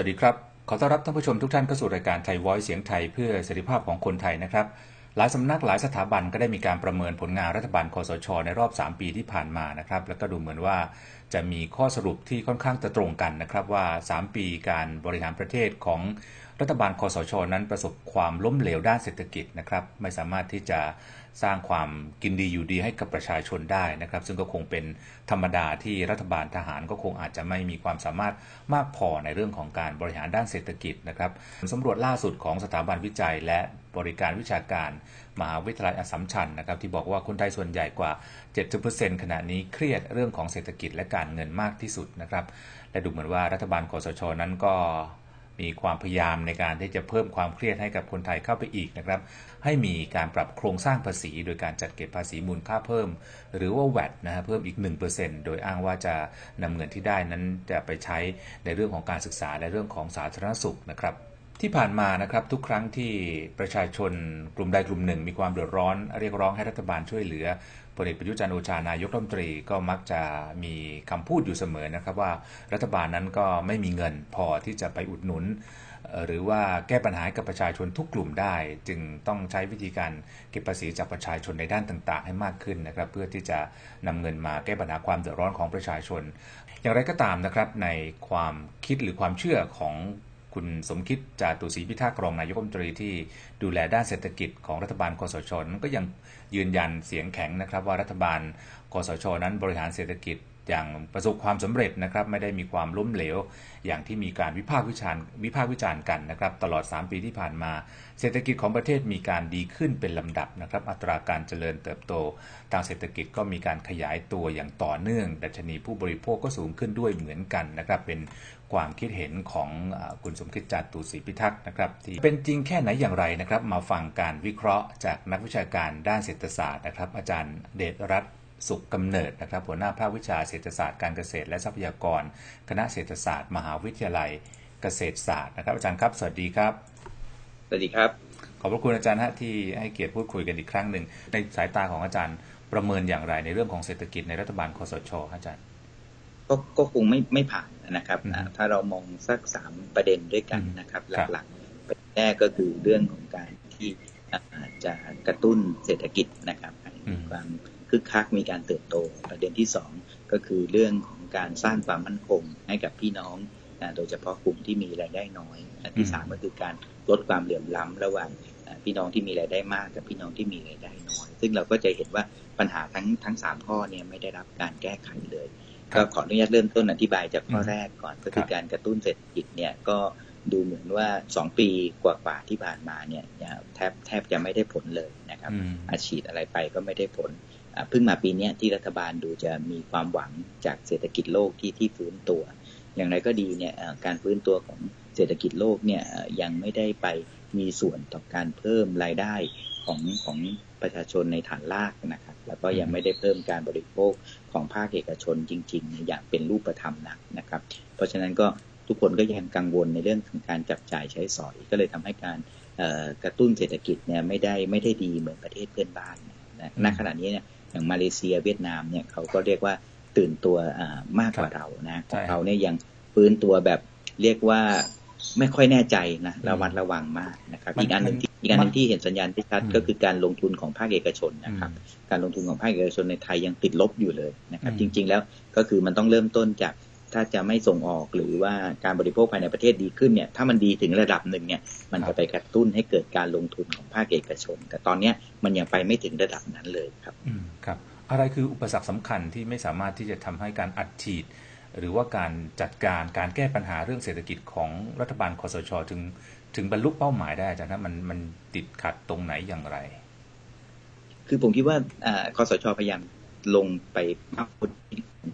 สวัสดีครับ ขอต้อนรับท่านผู้ชมทุกท่านเข้าสู่รายการไทย Voice เสียงไทยเพื่อเสรีภาพของคนไทยนะครับ หลายสำนักหลายสถาบันก็ได้มีการประเมินผลงานรัฐบาลคอสช ในรอบ 3 ปีที่ผ่านมานะครับ แล้วก็ดูเหมือนว่าจะมีข้อสรุปที่ค่อนข้างจะตรงกันนะครับว่า 3 ปีการบริหารประเทศของรัฐบาลคอสช นั้นประสบความล้มเหลวด้านเศรษฐกิจนะครับ ไม่สามารถที่จะ สร้างความกินดีอยู่ดีให้กับประชาชนได้นะครับ ซึ่งก็คงเป็นธรรมดาที่รัฐบาลทหารก็คงอาจจะไม่มีความสามารถมากพอในเรื่องของการบริหารด้านเศรษฐกิจนะครับสำรวจล่าสุดของสถาบันวิจัยและบริการวิชาการมหาวิทยาลัยอัสสัมชัญนะครับที่บอกว่าคนไทยส่วนใหญ่กว่า 70%ขณะนี้เครียดเรื่องของเศรษฐกิจและการเงินมากที่สุดนะครับและดูเหมือนว่ารัฐบาลคอสชนั้นก็ มีความพยายามในการที่จะเพิ่มความเครียดให้กับคนไทยเข้าไปอีกนะครับ ให้มีการปรับโครงสร้างภาษี โดยการจัดเก็บภาษีมูลค่าเพิ่ม หรือว่าแวดนะฮะเพิ่มอีก 1%โดยอ้างว่าจะนำเงินที่ได้นั้นจะไปใช้ในเรื่องของการศึกษาและเรื่องของสาธารณสุขนะครับ ที่ผ่านมานะครับทุกครั้งที่ประชาชนกลุ่มใดกลุ่มหนึ่ง มีความเดือดร้อน เรียกร้องให้รัฐบาลช่วยเหลือพลเอกประยุจันทร์โอชานายกรัฐมนตรีก็มักจะมีคำพูดอยู่เสมอนะครับว่ารัฐบาลนั้นก็ไม่มีเงินพอที่จะไปอุดหนุน หรือว่าแก้ปัญหากับประชาชนทุกกลุ่มได้ จึงต้องใช้วิธีการเก็บภาษีจากประชาชนในด้านต่าง ๆ ให้มากขึ้นนะครับ เพื่อที่จะนำเงินมาแก้ปัญหาความเดือดร้อนของประชาชน อย่างไรก็ตามนะครับในความคิดหรือความเชื่อของ คุณสมคิดจาตุศรีพิทักษ์รองนายกรัฐมนตรีที่ดูแลด้านเศรษฐกิจของรัฐบาลคอสชก็ยังยืนยันเสียงแข็งนะครับว่ารัฐบาลคอสชนั้นบริหารเศรษฐกิจ อย่างประสบความสำเร็จนะครับไม่ได้มีความล้มเหลว อย่างที่มีการวิพากษ์วิจารณ์วิพากษ์วิจารณ์กันนะครับตลอด 3 ปีที่ผ่านมา เศรษฐกิจของประเทศมีการดีขึ้นเป็นลำดับนะครับอัตราการเจริญเติบโตทางเศรษฐกิจก็มีการขยายตัวอย่างต่อเนื่อง ดัชนีผู้บริโภคก็สูงขึ้นด้วยเหมือนกันนะครับเป็นความคิดเห็นของคุณสมคิดจัตุศรีพิทักษ์นะครับที่เป็นจริงแค่ไหนอย่างไรนะครับ มาฟังการวิเคราะห์จากนักวิชาการด้านเศรษฐศาสตร์นะครับ อาจารย์เดชรัตน์ สุขกำเนิดนะครับ หัวหน้าภาควิชาเศรษฐศาสตร์การเกษตรและทรัพยากร คณะเศรษฐศาสตร์ มหาวิทยาลัยเกษตรศาสตร์นะครับ อาจารย์ครับ สวัสดีครับ สวัสดีครับ ขอบพระคุณอาจารย์ฮะที่ให้เกียรติพูดคุยกันอีกครั้งหนึ่ง ในสายตาของอาจารย์ประเมินอย่างไรในเรื่องของเศรษฐกิจในรัฐบาลคอสชอาจารย์ ก็ก็คงไม่ไม่ผ่านนะครับ ถ้าเรามองสักสามประเด็นด้วยกันนะครับ หลักๆประเด็นแรกก็คือเรื่องของการที่จะกระตุ้นเศรษฐกิจนะครับมีความ คึกคักมีการเติบโต ประเด็นที่สองก็คือเรื่องของการสร้างความมั่นคงให้กับพี่น้องโดยเฉพาะกลุ่มที่มีรายได้น้อยอันที่สามก็คือการลดความเหลื่อมล้ำระหว่างพี่น้องที่มีรายได้มากกับพี่น้องที่มีรายได้น้อย ซึ่งเราก็จะเห็นว่าปัญหาทั้งทั้งสามข้อเนี่ยไม่ได้รับการแก้ไขเลย ก็ขออนุญาตเริ่มต้นอธิบายจากข้อแรกก่อนก็คือการกระตุ้นเศรษฐกิจเนี่ยก็ดูเหมือนว่าสองปีกว่าๆที่ผ่านมาเนี่ยแทบแทบจะไม่ได้ผลเลยนะครับอาชีพอะไรไปก็ไม่ได้ผล เพิ่งมาปีนี้ที่รัฐบาลดูจะมีความหวังจากเศรษฐกิจโลกที่ที่ฟื้นตัว อย่างไรก็ดีเนี่ยการฟื้นตัวของเศรษฐกิจโลกเนี่ยยังไม่ได้ไปมีส่วนต่อการเพิ่มรายได้ของของประชาชนในฐานรากนะครับ แล้วก็ยังไม่ได้เพิ่มการบริโภคของภาคเอกชนจริงๆ อย่างเป็นรูปธรรมนักนะครับ เพราะฉะนั้นก็ทุกคนก็ยังกังวลในเรื่องของการจับจ่ายใช้สอย ก็เลยทำให้การกระตุ้นเศรษฐกิจเนี่ยไม่ได้ไม่ได้ดีเหมือนประเทศเพื่อนบ้านนะณขณะนี้เนี่ย อย่างมาเลเซียเวียดนามเนี่ยเขาก็เรียกว่าตื่นตัวมากกว่าเรานะของเราเนี่ยยังฟื้นตัวแบบเรียกว่าไม่ค่อยแน่ใจนะระวัดระวังมากนะครับอีกอันหนึ่งที่อีกอันหนึ่งที่เห็นสัญญาณที่ชัดก็คือการลงทุนของภาคเอกชนนะครับ การลงทุนของภาคเอกชนในไทยยังติดลบอยู่เลยนะครับ จริง ๆ แล้วก็คือมันต้องเริ่มต้นจาก ถ้าจะไม่ส่งออกหรือว่าการบริโภคภายในประเทศดีขึ้นเนี่ย ถ้ามันดีถึงระดับหนึ่งเนี่ย มันจะไปกระตุ้นให้เกิดการลงทุนของภาคเอกชน แต่ตอนนี้มันยังไปไม่ถึงระดับนั้นเลยครับอืมครับ อะไรคืออุปสรรคสำคัญที่ไม่สามารถที่จะทำให้การอัดฉีด หรือว่าการจัดการการแก้ปัญหาเรื่องเศรษฐกิจของรัฐบาลคอสชถึง ถึงบรรลุเป้าหมายได้อาจารย์นะมันมันติดขัดตรงไหนอย่างไร คือผมคิดว่าคอสชพยายามลงไปภาค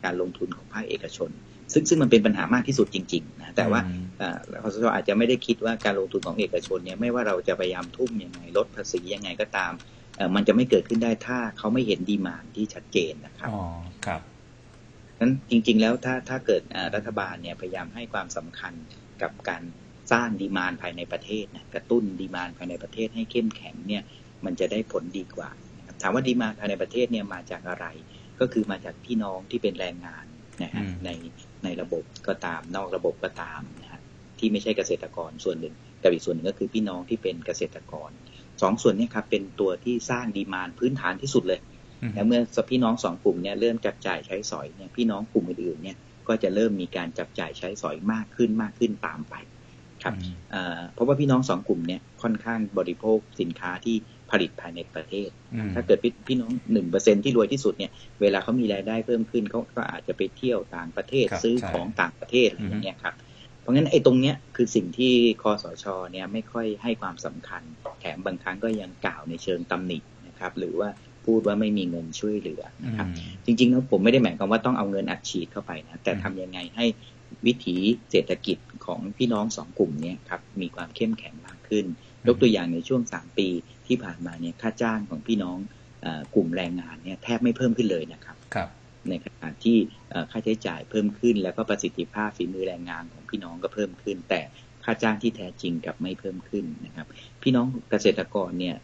การลงทุนของภาคเอกชน ซึ่งซึ่งมันเป็นปัญหามากที่สุดจริงๆนะแต่ว่าคอสชอาจจะไม่ได้คิดว่าการลงทุนของเอกชนเนี่ยไม่ว่าเราจะพยายามทุ่มยังไงลดภาษียังไงก็ตามมันจะไม่เกิดขึ้นได้ถ้าเขาไม่เห็นดีมานที่ชัดเจนนะครับอ๋อครับนั้นจริง ๆ แล้วถ้าถ้าเกิดรัฐบาลเนี่ยพยายามให้ความสำคัญกับการสร้างดีมานภายในประเทศนะกระตุ้นดีมานภายในประเทศให้เข้มแข็งเนี่ยมันจะได้ผลดีกว่าถามว่าดีมานภายในประเทศเนี่ยมาจากอะไร ก็คือมาจากพี่น้องที่เป็นแรงงานนะฮะใน ในระบบก็ตาม นอกระบบก็ตามนะฮะที่ไม่ใช่เกษตรกรส่วนหนึ่งกับอีกส่วนหนึ่งก็คือพี่น้องที่เป็นเกษตรกรสองส่วนนี้ครับเป็นตัวที่สร้างดีมานพื้นฐานที่สุดเลยแล้วเมื่อพี่น้องสองกลุ่มเนี่ยเริ่มจับจ่ายใช้สอยเนี่ยพี่น้องกลุ่มอื่นๆเนี่ยก็จะเริ่มมีการจับจ่ายใช้สอยมากขึ้นมากขึ้นตามไปครับเพราะว่าพี่น้องสองกลุ่มเนี่ยค่อนข้างบริโภคสินค้าที่ผ ลิตภายในประเทศ ถ้าเกิดพี่น้องหนึ่งเปอร์เซ็นที่รวยที่สุดเนี่ย เวลาเขามีรายได้เพิ่มขึ้นเขาก็อาจจะไปเที่ยวต่างประเทศซื้อของต่างประเทศอะไรอย่างเงี้ยครับเพราะงั้นไอ้ตรงเนี้ยคือสิ่งที่คอสชเนี่ยไม่ค่อยให้ความสำคัญ แถมบางครั้งก็ยังกล่าวในเชิงตำหนินะครับ หรือว่าพูดว่าไม่มีเงินช่วยเหลือนะครับ จริงๆแล้วผมไม่ได้หมายความว่าต้องเอาเงินอัดฉีดเข้าไปนะแต่ทำยังไงให้วิถีเศรษฐกิจของพี่น้องสองกลุ่มนี้ครับมีความเข้มแข็งมากขึ้น ยกตัวอย่างในช่วงสามปีที่ผ่านมาเนี่ยค่าจ้างของพี่น้องกลุ่มแรงงานเนี่ยแทบไม่เพิ่มขึ้นเลยนะครับครับในขณะที่ค่าใช้จ่ายเพิ่มขึ้น แล้วก็ประสิทธิภาพฝีมือแรงงานของพี่น้องก็เพิ่มขึ้น แต่ค่าจ้างที่แท้จริงกับไม่เพิ่มขึ้นนะครับ พี่น้องเกษตรกรเนี่ย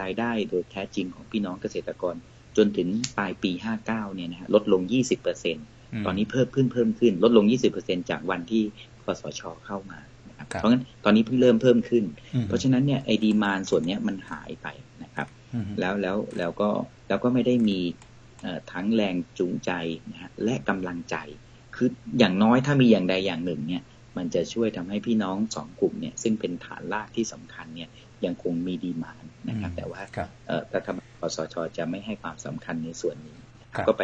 รายได้โดยแท้จริงของพี่น้องเกษตรกรจนถึงปลายปี 59 เนี่ยนะลดลง 20เปอร์เซ็นตอนนี้เพิ่มขึ้นเพิ่มขึ้น ลดลง 20เปอร์เซ็นจากวันที่คสชเข้ามานะครับ เพราะงั้นตอนนี้เพิ่งเริ่มเพิ่มขึ้น เพราะฉะนั้นเนี่ยไอดีมานส่วนนี้มันหายไปนะครับ แล้วแล้วแล้วก็แล้วก็ไม่ได้มีทั้งแรงจูงใจนะฮะและกำลังใจ คืออย่างน้อยถ้ามีอย่างใดอย่างหนึ่งเนี่ยมันจะช่วยทำให้พี่น้องสองกลุ่มเนี่ยซึ่งเป็นฐานรากที่สำคัญเนี่ยยังคงมีดีมานนะครับ แต่ว่ารัฐบาลคสชจะไม่ให้ความสำคัญในส่วนนี้ ก็ไป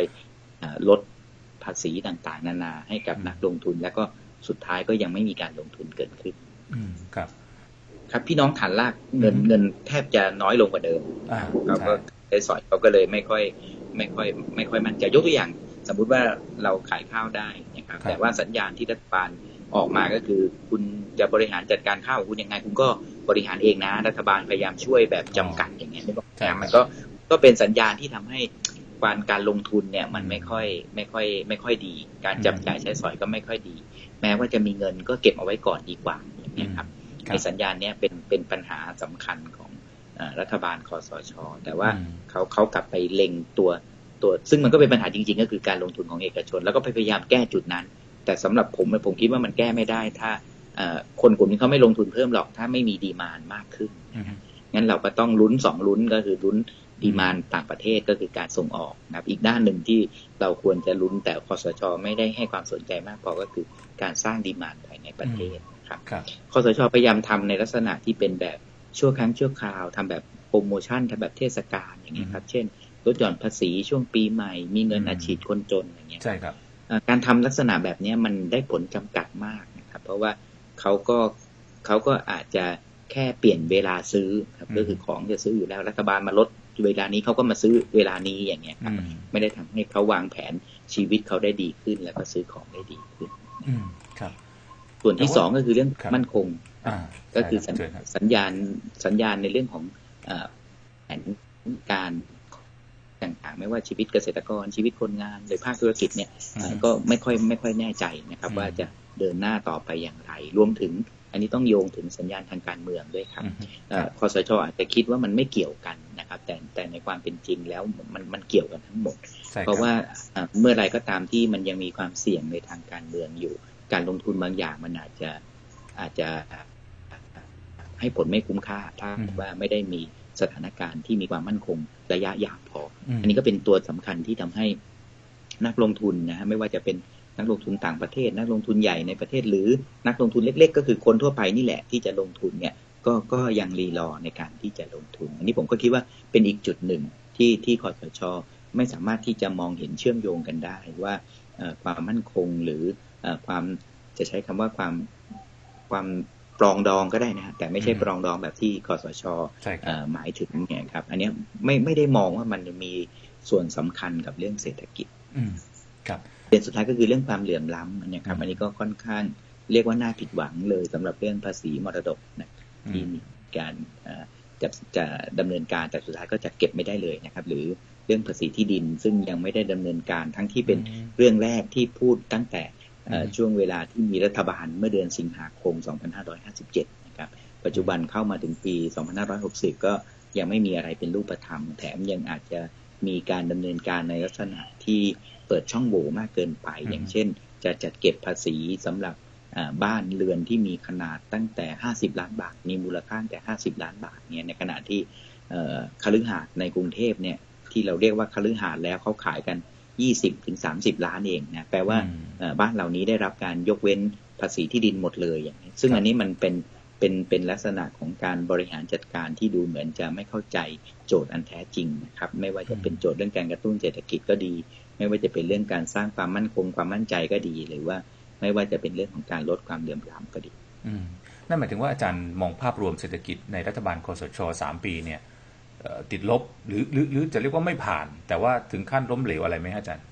ลดภาษีต่างๆ นานาให้กับนักลงทุน แล้วก็ สุดท้ายก็ยังไม่มีการลงทุนเกิดขึ้นครับ ครับพี่น้องฐานรากเงินเงินแทบจะน้อยลงกว่าเดิมเขาก็ได้สอยเขาก็เลยไม่ค่อย ไม่ค่อย ไม่ค่อยมั่นใจยกตัวอย่าง สมมุติว่าเราขายข้าวได้นะครับแต่ว่าสัญญาณที่รัฐบาลออกมาก็คือ คุณจะบริหารจัดการข้าวของคุณยังไง คุณก็บริหารเองนะ รัฐบาลพยายามช่วยแบบจำกัดอย่างเงี้ยมันก็ก็เป็นสัญญาณที่ทำให้การการลงทุนเนี่ยมันไม่ค่อยไม่ค่อย ไม่ค่อยดี การจับจ่ายใช้สอยก็ไม่ค่อยดี แม้ว่าจะมีเงินก็เก็บเอาไว้ก่อนดีกว่าอย่างนี้ครับในสัญญาณเนี้ยเป็นเป็นปัญหาสำคัญของรัฐบาลคอสช แต่ว่าเขาเขากลับไปเล็งตัวตัว ซึ่งมันก็เป็นปัญหาจริง ๆ ก็คือการลงทุนของเอกชน แล้วก็พยายามแก้จุดนั้น แต่สำหรับผมผมคิดว่ามันแก้ไม่ได้ ถ้าคนกลุ่มนี้เขาไม่ลงทุนเพิ่มหรอกถ้าไม่มีดีมานมากขึ้นงั้นเราก็ต้องลุ้นสองลุ้นก็คือลุ้น ดีมานต่างประเทศก็คือการส่งออกนะครับอีกด้านหนึ่งที่เราควรจะลุ้นแต่คอสช ไม่ได้ให้ความสนใจมากพอก็คือการสร้างดีมานภายในประเทศครับคอสช พยายามทำในลักษณะที่เป็นแบบชั่วครั้งชั่วคราวทำแบบโปรโมชั่นทำแบบเทศกาลอย่างเงี้ยครับ เช่นลดหย่อนภาษีช่วงปีใหม่ มีเงินอาชีพคนจนอย่างเงี้ยใช่ครับการทำลักษณะแบบนี้มันได้ผลจำกัดมากนะครับ เพราะว่าเขาก็เขาก็อาจจะแค่เปลี่ยนเวลาซื้อครับก็คือของจะซื้ออยู่แล้วรัฐบาลมาลด เวลานี้เขาก็มาซื้อเวลานี้อย่างเงี้ยครับไม่ได้ทำให้เขาวางแผนชีวิตเขาได้ดีขึ้น แล้วก็ซื้อของได้ดีขึ้นครับ ส่วนที่สองก็คือเรื่องมั่นคงก็คือสัญญาณสัญญาณในเรื่องของแผนการต่างๆ ไม่ว่าชีวิตเกษตรกรชีวิตคนงานหรือภาคธุรกิจเนี่ยก็ไม่ค่อยไม่ค่อยแน่ใจนะครับ ว่าจะเดินหน้าต่อไปอย่างไร รวมถึง อันนี้ต้องโยงถึงสัญญาณทางการเมืองด้วยครับคอสชอาจจะคิดว่ามันไม่เกี่ยวกันนะครับ แต่แต่ในความเป็นจริงแล้วมันมันเกี่ยวกันทั้งหมด เพราะว่าเมื่อไรก็ตามที่มันยังมีความเสี่ยงในทางการเมืองอยู่ การลงทุนบางอย่างมันอาจจะอาจจะให้ผลไม่คุ้มค่า ถ้าว่าไม่ได้มีสถานการณ์ที่มีความมั่นคงระยะยาวพอ อันนี้ก็เป็นตัวสำคัญที่ทำให้นักลงทุนนะฮะไม่ว่าจะเป็น นักลงทุนต่างประเทศ นักลงทุนใหญ่ในประเทศ หรือนักลงทุนเล็ก ๆ ก็คือคนทั่วไปนี่แหละที่จะลงทุนเนี่ยก็ก็ยังรีรอในการที่จะลงทุน อันนี้ผมก็คิดว่าเป็นอีกจุดหนึ่งที่ที่คอสชไม่สามารถที่จะมองเห็นเชื่อมโยงกันได้ว่าความมั่นคงหรือความจะใช้คำว่าความความปรองดองก็ได้นะแต่ไม่ใช่ปรองดองแบบที่คอสชหมายถึงเนี่ยครับ อันนี้ไม่ไม่ได้มองว่ามันมีส่วนสำคัญกับเรื่องเศรษฐกิจครับ เด่นสุดท้ายก็คือเรื่องความเหลื่อมล้ำนะครับอันนี้ก็ค่อนข้างเรียกว่าน่าผิดหวังเลยสำหรับเรื่องภาษีมรดกนะที่มีการจะจะดำเนินการแต่สุดท้ายก็จะเก็บไม่ได้เลยนะครับ หรือเรื่องภาษีที่ดิน ซึ่งยังไม่ได้ดำเนินการทั้งที่เป็นเรื่องแรกที่พูดตั้งแต่ช่วงเวลาที่มีรัฐบาลเมื่อเดือนสิงหาคม 2557 นะครับ ปัจจุบันเข้ามาถึงปี 2560 ก็ยังไม่มีอะไรเป็นรูปธรรม แถมยังอาจจะ มีการดำเนินการในลักษณะที่เปิดช่องโหว่มากเกินไป อย่างเช่น จะจัดเก็บภาษีสำหรับบ้านเรือนที่มีขนาดตั้งแต่ 50 ล้านบาท มีมูลค่าแต่ 50 ล้านบาทเนี่ยในขณะที่คฤหาสน์ในกรุงเทพเนี่ยที่เราเรียกว่าคฤหาสน์แล้วเขาขายกัน 20ถึง30 ล้านเองนะแปลว่าบ้านเหล่านี้ได้รับการยกเว้นภาษีที่ดินหมดเลยอย่างนี้ซึ่งอันนี้มันเป็น เป็นเป็นลักษณะของการบริหารจัดการที่ดูเหมือนจะไม่เข้าใจโจทย์อันแท้จริงนะครับ ไม่ว่าจะเป็นโจทย์เรื่องการกระตุ้นเศรษฐกิจก็ดี ไม่ว่าจะเป็นเรื่องการสร้างความมั่นคงความมั่นใจก็ดี หรือว่าไม่ว่าจะเป็นเรื่องของการลดความเหลื่อมล้ำก็ดีนั่นหมายถึงว่าอาจารย์มองภาพรวมเศรษฐกิจในรัฐบาลคอสชสามปีเนี่ยติดลบหรือหรือจะเรียกว่าไม่ผ่าน แต่ว่าถึงขั้นล้มเหลวอะไรไหมอาจารย์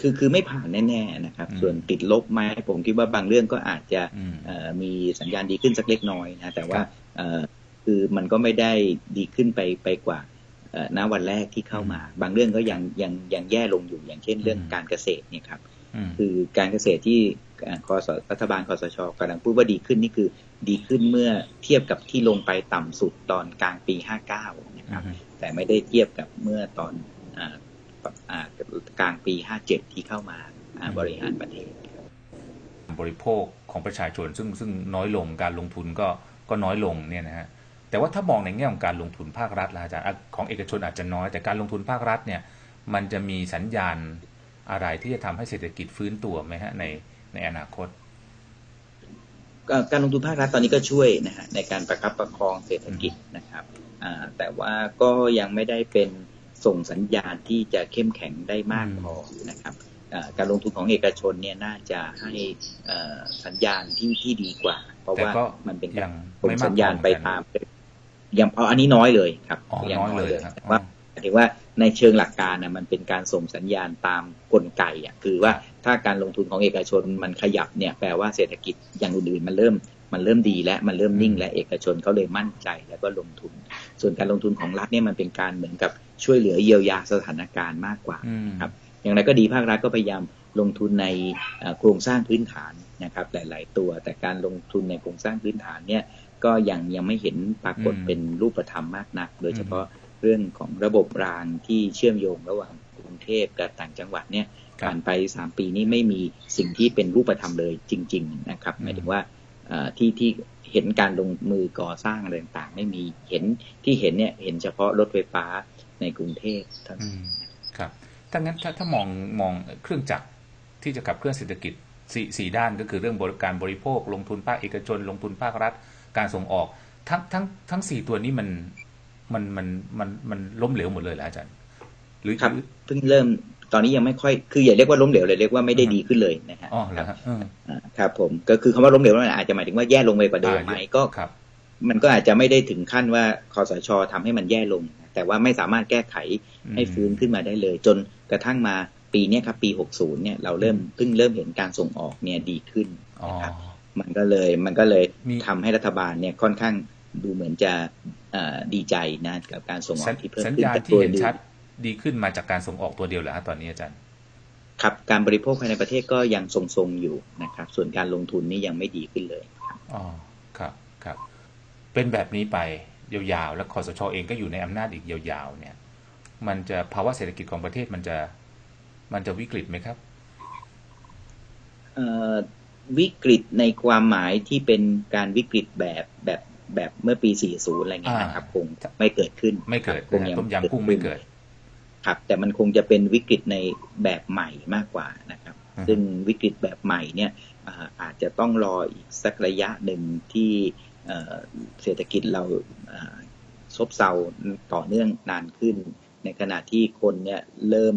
คือคือไม่ผ่านแน่ๆนะครับ ส่วนติดลบไหมผมคิดว่าบางเรื่องก็อาจจะมีสัญญาณดีขึ้นสักเล็กน้อยนะแต่ว่าคือมันก็ไม่ได้ดีขึ้นไปไปกว่าณวันแรกที่เข้ามา บางเรื่องก็ยังยังยังแย่ลงอยู่อย่างเช่นเรื่องการเกษตรเนี่ยครับคือการเกษตรที่คอสรัฐบาลคอสชกำลังพูดว่าดีขึ้นนี่คือดีขึ้นเมื่อเทียบกับที่ลงไปต่ำสุดตอนกลางปีห้าเก้านะครับ แต่ไม่ได้เทียบกับเมื่อตอน กลางปีห้าเจ็ดที่เข้ามาบริหารประเทศ บริโภคของประชาชนซึ่งซึ่งน้อยลงการลงทุนก็ก็น้อยลงเนี่ยนะฮะแต่ว่าถ้ามองในแง่ของการลงทุนภาครัฐล่ะอาจารย์ของเอกชนอาจจะน้อย แต่การลงทุนภาครัฐเนี่ยมันจะมีสัญญาณอะไรที่จะทำให้เศรษฐกิจฟื้นตัวไหมฮะในในอนาคต การลงทุนภาครัฐตอนนี้ก็ช่วยนะฮะในการประคับประคองเศรษฐกิจนะครับแต่ว่าก็ยังไม่ได้เป็น ส่งสัญญาณที่จะเข้มแข็งได้มากพอนะครับการลงทุนของเอกชนเนี่ยน่าจะให้สัญญาณที่ที่ดีกว่า เพราะว่ามันเป็นการส่งสัญญาณไปตามยังเอาอันนี้น้อยเลยครับยังน้อยเลยว่าถือว่าในเชิงหลักการนะมันเป็นการส่งสัญญาณตามกลไกอะคือว่าถ้าการลงทุนของเอกชนมันขยับเนี่ยแปลว่าเศรษฐกิจอย่างอื่นๆมันเริ่ม มันเริ่มดีและมันเริ่มนิ่ง และเอกชนเขาเลยมั่นใจแล้วก็ลงทุน ส่วนการลงทุนของรัฐเนี่ยมันเป็นการเหมือนกับช่วยเหลือเยียวยาสถานการณ์มากกว่าครับอย่างไรก็ดีภาครัฐก็พยายามลงทุนในโครงสร้างพื้นฐานนะครับหลาย ๆ ตัว แต่การลงทุนในโครงสร้างพื้นฐานเนี่ยก็ยังยังไม่เห็นปรากฏเป็นรูปธรรมมากนัก โดยเฉพาะเรื่องของระบบรางที่เชื่อมโยงระหว่างกรุงเทพกับต่างจังหวัดเนี่ยผ่านไปสามปีนี้ไม่มีสิ่งที่เป็นรูปธรรมเลยจริง ๆ นะครับหมายถึงว่า ที่ที่เห็นการลงมือก่อสร้างอะไรต่างๆ ไม่มีเห็นที่เห็นเนี่ย เห็นเฉพาะรถไฟฟ้าในกรุงเทพเท่านั้นครับถ้างั้นถ้าถ้ามองมองเครื่องจักรที่จะขับเคลื่อนเศรษฐกิจสี่สี่ด้านก็คือเรื่องบริการบริโภค ลงทุนภาคเอกชน ลงทุนภาครัฐ การส่งออก ทั้งทั้งทั้งสี่ตัวนี้มันมันมันมันมันล้มเหลวหมดเลยเหรออาจารย์ หรือครับเพิ่งเริ่ม ตอนนี้ยังไม่ค่อยคืออย่าเรียกว่าล้มเหลวเลยเรียกว่าไม่ได้ดีขึ้นเลยนะฮะอ๋อครับครับ ผมก็คือคำว่าล้มเหลวมันอาจจะหมายถึงว่าแย่ลงไปกว่าเดิมไหมก็ครับมันก็อาจจะไม่ได้ถึงขั้นว่าคอสชทำให้มันแย่ลง แต่ว่าไม่สามารถแก้ไขให้ฟื้นขึ้นมาได้เลย จนกระทั่งมาปีนี้ครับปีหกศูนย์เนี่ยเราเริ่มเพิ่งเริ่มเห็นการส่งออกเนี่ยดีขึ้นนะครับมันก็เลยมันก็เลยทำให้รัฐบาลเนี่ยค่อนข้างดูเหมือนจะดีใจนะกับการส่งออกที่เพิ่มขึ้นสัญญาณที่เห็นชัด ดีขึ้นมาจากการส่งออกตัวเดียวเหรอตอนนี้อาจารย์ ครับการบริโภคภายในประเทศก็ยังทรงๆอยู่นะครับ ส่วนการลงทุนนี่ยังไม่ดีขึ้นเลยอ๋อครับครับ เป็นแบบนี้ไปยาวๆ แล้วคอสชเองก็อยู่ในอำนาจอีกยาวๆ เนี่ย มันจะภาวะเศรษฐกิจของประเทศมันจะ มันจะวิกฤตไหมครับวิกฤตในความหมายที่เป็นการวิกฤตแบบแบบแบบเมื่อปี 40 อะไรเงี้ยนะครับ คงไม่เกิดขึ้นไม่เกิดคงยังต้มยำกุ้งไม่เกิด ครับ แต่มันคงจะเป็นวิกฤตในแบบใหม่มากกว่านะครับ ซึ่งวิกฤตแบบใหม่เนี่ยอาจจะต้องรออีกสักระยะหนึ่งที่เศรษฐกิจเราซบเซาต่อเนื่องนานขึ้น ในขณะที่คนเนี่ยเริ่ม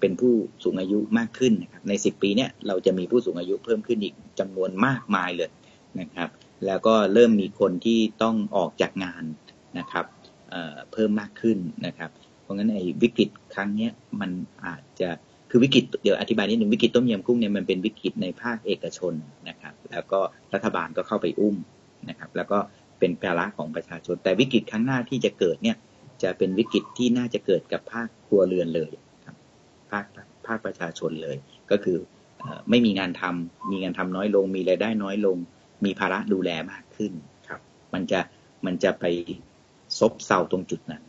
เป็นผู้สูงอายุมากขึ้นนะครับใน 10 ปีเนี่ยเราจะมีผู้สูงอายุเพิ่มขึ้นอีกจำนวนมากมายเลยนะครับ แล้วก็เริ่มมีคนที่ต้องออกจากงานนะครับเพิ่มมากขึ้นนะครับเพ ราะงั้นไอ้วิกฤตครั้งนี้มันอาจจะคือวิกฤตเดี๋ยวอธิบายนิดหนึ่งวิกฤตต้มยำกุ้งเนี่ยมันเป็นวิกฤตในภาคเอกชนนะครับ แล้วก็รัฐบาลก็เข้าไปอุ้มนะครับ แล้วก็เป็นภาระของประชาชน แต่วิกฤตครั้งหน้าที่จะเกิดเนี่ย จะเป็นวิกฤตที่น่าจะเกิดกับภาคครัวเรือนเลยครับภาคภาคประชาชนเลย ก็คือไม่มีงานทำมีงานทำน้อยลง มีรายได้น้อยลง มีภาระดูแลมากขึ้นครับ มันจะมันจะไปซบเซาตรงจุดนั้น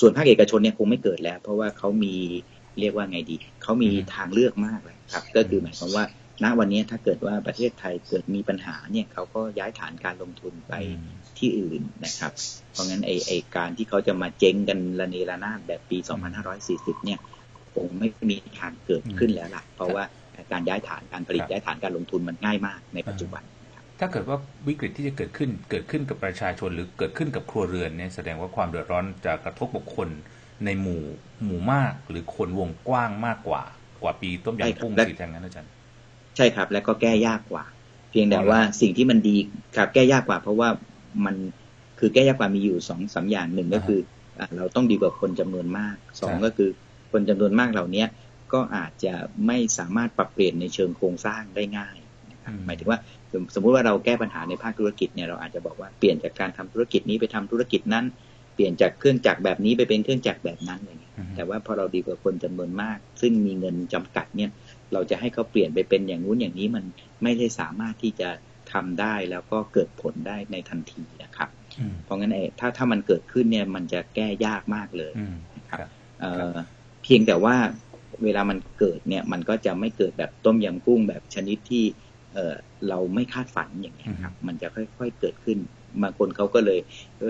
ส่วนภาคเอกชนเนี่ยคงไม่เกิดแล้ว เพราะว่าเขามีเรียกว่าไงดี เขามีทางเลือกมากเลยครับ ก็คือหมายความว่าณวันนี้ถ้าเกิดว่าประเทศไทยเกิดมีปัญหาเนี่ยเขาก็ย้ายฐานการลงทุนไปอืมที่อื่นนะครับ เพราะงั้นไอไอการที่เขาจะมาเจ๊งกันระเนระนาดแบบปี 2540 เนี่ยคงไม่มีทางเกิดขึ้นแล้วล่ะ เพราะว่าการย้ายฐานการผลิตครับย้ายฐานการลงทุนมันง่ายมากในปัจจุบัน ถ้าเกิดว่าวิกฤตที่จะเกิดขึ้นเกิดขึ้นกับประชาชนหรือเกิดขึ้นกับครัวเรือนเนี่ยแสดงว่าความเดือดร้อนจะกระทบบุคคลในหมู่หมู่มาก หรือคนวงกว้างมากกว่า กว่าปีต้มใช่ครับยำกุ้งและสิทางนั้นอาจารย์ใช่ครับ แล้วก็แก้ยากกว่า เพียงแต่อ๋อเหรอว่าสิ่งที่มันดีครับแก้ยากกว่า เพราะว่ามันคือแก้ยากกว่ามีอยู่สองสามอย่างหนึ่งก็คืออะเราต้องดีกว่าคนจำนวนมากสองใช่ก็คือคนจำนวนมากเหล่านี้ก็อาจจะไม่สามารถปรับเปลี่ยนในเชิงโครงสร้างได้ง่ายนะครับ หมายถึงว่าสมสมมุติว่าเราแก้ปัญหาในภาคธุรกิจเนี่ยเราอาจจะบอกว่าเปลี่ยนจากการทำธุรกิจนี้ไปทำธุรกิจนั้นเปลี่ยนจากเครื่องจักรแบบนี้ไปเป็นเครื่องจักรแบบนั้นอะไรเงี้ยอืมแต่ว่าพอเราดีกว่าคนจำนวนมาก ซึ่งมีเงินจำกัดเนี่ย เราจะให้เขาเปลี่ยนไปเป็นอย่างนู้นอย่างนี้มันไม่ได้สามารถที่จะทำได้แล้วก็เกิดผลได้ในทันทีนะครับอืมเพราะงั้นเองถ้าถ้ามันเกิดขึ้นเนี่ยมันจะแก้ยากมากเลยอืมนะครับครับเอ่อเพียงแต่ว่าเวลามันเกิดเนี่ยมันก็จะไม่เกิดแบบต้มยำกุ้งแบบชนิดที่ เอ่อเราไม่คาดฝันอย่างนี้ยครับ มันจะค่อยๆเกิดขึ้น บางคนเขาก็เลย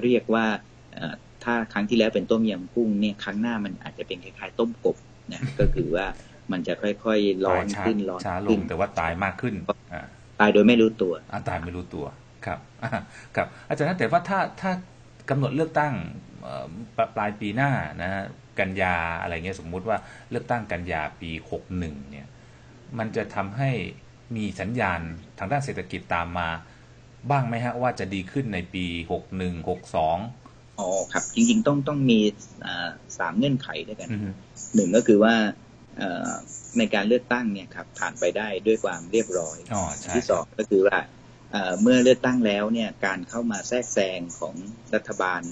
เรียกว่าเอ่อถ้าครั้งที่แล้วเป็นต้มยำกุ้งเนี่ยครั้งหน้ามันอาจจะเป็นคล้ายๆ ต้มกบนะก็คือว่ามันจะค่อยๆร้อนตายช้าขึ้นร้อนช้าลขึ้งนแต่ว่าตายมากขึ้นอ่าตายโดยไม่รู้ตัวอาตายไม่รู้ตัวครับอ่าครับ อาจารย์นะแต่ว่าถ้าถ้ากำหนดเลือกตั้งเอ่อปลปลายปีหน้านะฮะกันยาอะไรเงี้ยสมมุติว่าเลือกตั้งกันยาปีหกหนึ่งเนี่ย มันจะทำให้ มีสัญญาณทางด้านเศรษฐกิจตามมา บ้างไหมฮะว่าจะดีขึ้นในปีหกหนึ่งหกสองอ๋อครับ จริงๆต้องต้องมีอ่าสามเงื่อนไขด้วยกันอืมหนึ่งก็คือว่าเอ่อในการเลือกตั้งเนี่ยครับผ่านไปได้ด้วยความเรียบร้อยอ๋อใช่ที่สองก็คือว่าเอ่อเมื่อเลือกตั้งแล้วเนี่ยการเข้ามาแทรกแซงของรัฐบาล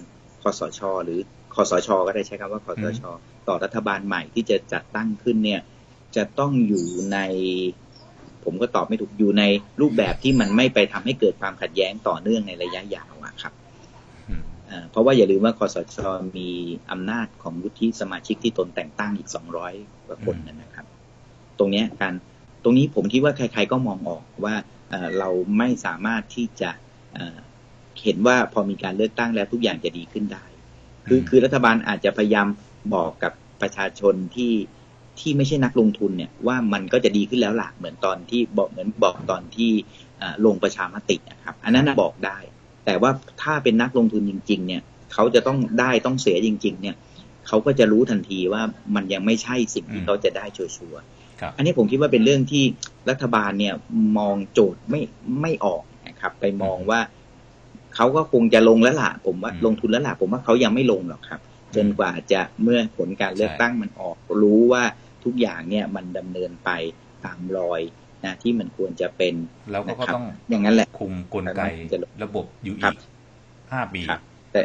คอสช หรือคอสช ก็ได้ใช้คำว่าคอสช ต่อรัฐบาลใหม่ที่จะจัดตั้งขึ้นเนี่ยจะต้องอยู่ใน ผมก็ตอบไม่ถูกอยู่ในรูปแบบที่มันไม่ไปทำให้เกิดความขัดแย้งต่อเนื่องในระยะยาวอะครับอืมเอ่อเพราะว่าอย่าลืมว่าคอสชมีอำนาจของวุฒิสมาชิกที่ตนแต่งตั้งอีก200กว่าคนนะครับ ตรงเนี้ยการตรงนี้ผมคิดว่าใคร ๆ ก็มองออกว่าเอ่อเราไม่สามารถที่จะเอ่อเห็นว่าพอมีการเลือกตั้งแล้วทุกอย่างจะดีขึ้นได้ คืออืมคือรัฐบาลอาจจะพยายามบอกกับประชาชนที่ ที่ไม่ใช่นักลงทุนเนี่ยว่ามันก็จะดีขึ้นแล้วล่ะเหมือนตอนที่บอกเหมือนบอกตอนที่อ่าลงประชามตินะครับ อันนั้นนะบอกได้ แต่ว่าถ้าเป็นนักลงทุนจริง ๆ เนี่ยเขาจะต้องได้ต้องเสียจริง ๆ เนี่ยเขาก็จะรู้ทันทีว่ามันยังไม่ใช่สิ่งที่อืมเขาจะได้ชัวร์ครับๆอันนี้ผมคิดว่าเป็นเรื่องที่รัฐบาลเนี่ยมองโจทย์ไม่ไม่ออกนะครับ ไปมองว่าเขาก็คงจะลงแล้วล่ะผมว่าอืมลงทุนแล้วล่ะผมว่าเขายังไม่ลงหรอกครับ จนกว่าจะเมื่อผลการเลือกใช่ตั้งมันออกรู้ว่าทุกอย่างเนี่ยมันดำเนินไปตามรอยนะที่มันควรจะเป็นแล้วก็นะก็ครับต้องอย่างนั้นแหละคุมกลไกจะลงระบบอยู่ครัอีบกห้าปีครับแต่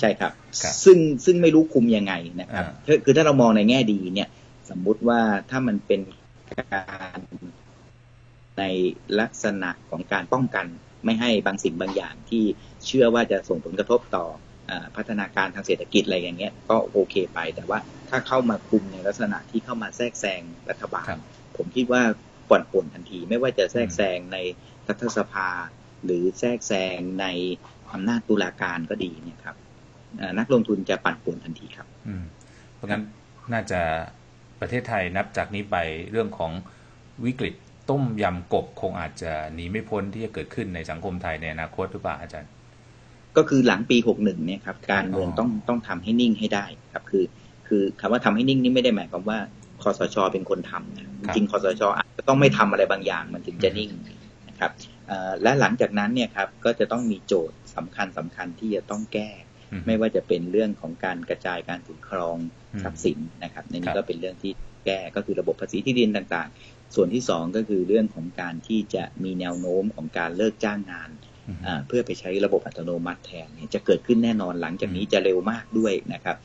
ใช่ครับครับ ซึ่งซึ่งไม่รู้คุมยังไงนะครับอ่าคือคือถ้าเรามองในแง่ดีเนี่ย สมมุติว่าถ้ามันเป็นการในลักษณะของการป้องกัน ไม่ให้บางสิ่งบางอย่างที่เชื่อว่าจะส่งผลกระทบต่ออา พัฒนาการทางเศรษฐกิจอะไรอย่างเงี้ยก็โอเคไป แต่ว่าถ้าเข้ามาคุมในลักษณะที่เข้ามาแทรกแซงรัฐบาลครับผมคิดว่าป่วนป่วนทันที ไม่ว่าจะแทรกแซงในรัฐสภา หรือแทรกแซงในอำนาจตุลาการก็ดีเนี่ยครับเอ่อนักลงทุนจะปั่นป่วนทันทีครับอืมเพราะงั้นน่าจะประเทศไทยนับจากนี้ไปเรื่องของวิกฤตต้มยำกบคงอาจจะหนีไม่พ้นที่จะเกิดขึ้นในสังคมไทยในอนาคตหรือเปล่าอาจารย์ ก็คือหลังปี61เนี่ยครับการเมืองอ๋อต้องต้องทำให้นิ่งให้ได้ครับคือ คือคำว่าทำให้นิ่งนี่ไม่ได้หมายความว่าคอสชเป็นคนทำนะจริงๆคอสชอาจจะต้องไม่ทำอะไรบางอย่างมันถึงจะนิ่งนะครับเอ่อและหลังจากนั้นเนี่ยครับก็จะต้องมีโจทย์สำคัญสำคัญที่จะต้องแก้อืมไม่ว่าจะเป็นเรื่องของการกระจายการถือครองอืมทรัพย์สินนะครับในครันี้บก็เป็นเรื่องที่แก้ก็คือระบบภาษีที่ดินต่าง ๆ ส่วนที่สองก็คือเรื่องของการที่จะมีแนวโน้มของการเลิกจ้างงานอืมอ่า เพื่อไปใช้ระบบอัตโนมัติแทนเนี่ยจะเกิดขึ้นแน่นอนหลังจากนี้จะเร็วมากด้วยนะครับ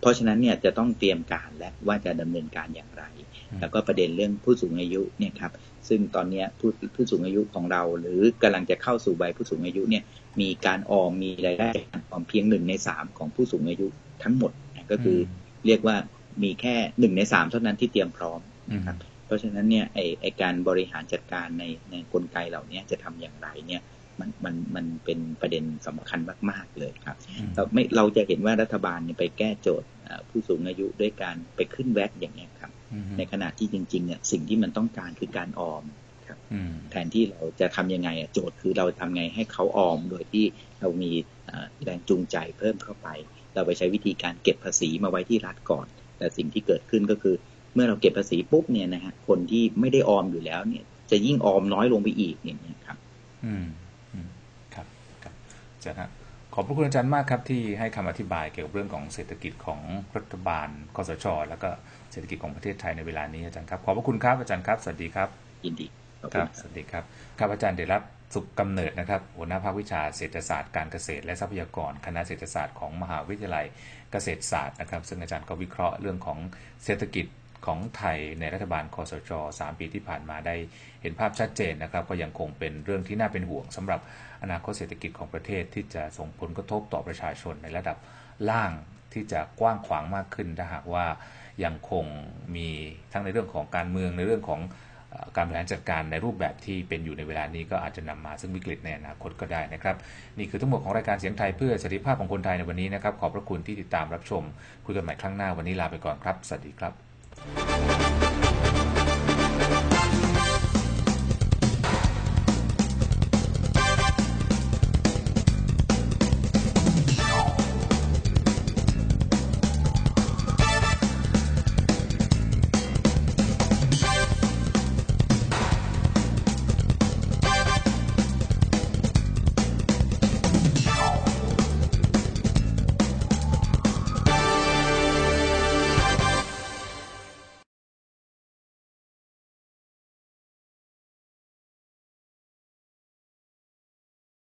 เพราะฉะนั้นเนี่ยจะต้องเตรียมการและว่าจะดำเนินการอย่างไรอืมแล้วก็ประเด็นเรื่องผู้สูงอายุเนี่ยครับซึ่งตอนเนี้ยผู้ผู้สูงอายุของเรา หรือกำลังจะเข้าสู่วัยผู้สูงอายุเนี่ยมีการออมมีรายได้จากการออมเพียงหนึ่งในสามของผู้สูงอายุทั้งหมดนะก็คืออเรียกว่ามีแค่หนึ่งในสามเท่านั้นที่เตรียมพร้อมอืมนะครับเพราะฉะนั้นเนี่ยไอไอการบริหารจัดการในในกลไกเหล่านี้จะทำอย่างไรเนี่ย มันมันมันเป็นประเด็นสำคัญมาก ๆเลยครับอืมเราไม่เราจะเห็นว่ารัฐบาลเนี่ยไปแก้โจทย์เอ่อผู้สูงอายุด้วยการไปขึ้นแวดอย่างเงี้ยครับอืมในขณะที่จริงๆเนี่ยสิ่งที่มันต้องการคือการออมอืมแทนที่เราจะทำยังไงอะโจทย์คือเราทำไงให้เขาออม โดยที่เรามีเอ่อแรงจูงใจเพิ่มเข้าไป เราไปใช้วิธีการเก็บภาษีมาไว้ที่รัฐก่อน แต่สิ่งที่เกิดขึ้นก็คือ เมื่อเราเก็บภาษีปุ๊บเนี่ยนะฮะคนที่ไม่ได้ออมอยู่แล้วเนี่ย จะยิ่งออมน้อยลงไปอีกอย่างเงี้ยครับ อืมอืมครับครับอา จารย์ฮะขอบพระคุณอาจารย์มากครับที่ให้คำอธิบายเกี่ยวกับเรื่องของเศรษฐกิจของรัฐบาลคอสช แล้วก็เศรษฐกิจของประเทศไทยในเวลานี้อาจารย์ครับขอบพระคุณครับอาจารย์ครับสวัสดีครับยินดีขอบคคุรัณบคสรับวัสดีครับครับอาจารย์เดชรัตน์สุขกำเนิดนะครับหัวหน้าภาควิชาเศรษฐศาสตร์การเกษตร และทรัพยากร คณะเศรษฐศาสตร์ของมหาวิทยาลัยเกษตรศาสตร์นะครับ ซึ่งอาจารย์ก็วิเคราะห์เรื่องของเศรษฐกิจ ของไทยในรัฐบาลคอสช3 ปีที่ผ่านมาได้เห็นภาพชัดเจนนะครับ ก็ยังคงเป็นเรื่องที่น่าเป็นห่วงสำหรับอนาคตเศรษฐกิจของประเทศที่จะส่งผลกระทบต่อประชาชนในระดับล่างที่จะกว้างขวางมากขึ้นถ้าหากว่ายังคงมีทั้งในเรื่องของการเมืองในเรื่องของการบริหารจัดการในรูปแบบที่เป็นอยู่ในเวลานี้ก็อาจจะนำมาซึ่งวิกฤตในอนาคตก็ได้นะครับ นี่คือทั้งหมดของรายการเสียงไทยเพื่อเสรีภาพของคนไทยในวันนี้นะครับ ขอบพระคุณที่ติดตามรับชม คุยกันใหม่ครั้งหน้าวันนี้ลาไปก่อนครับ สวัสดีครับ Música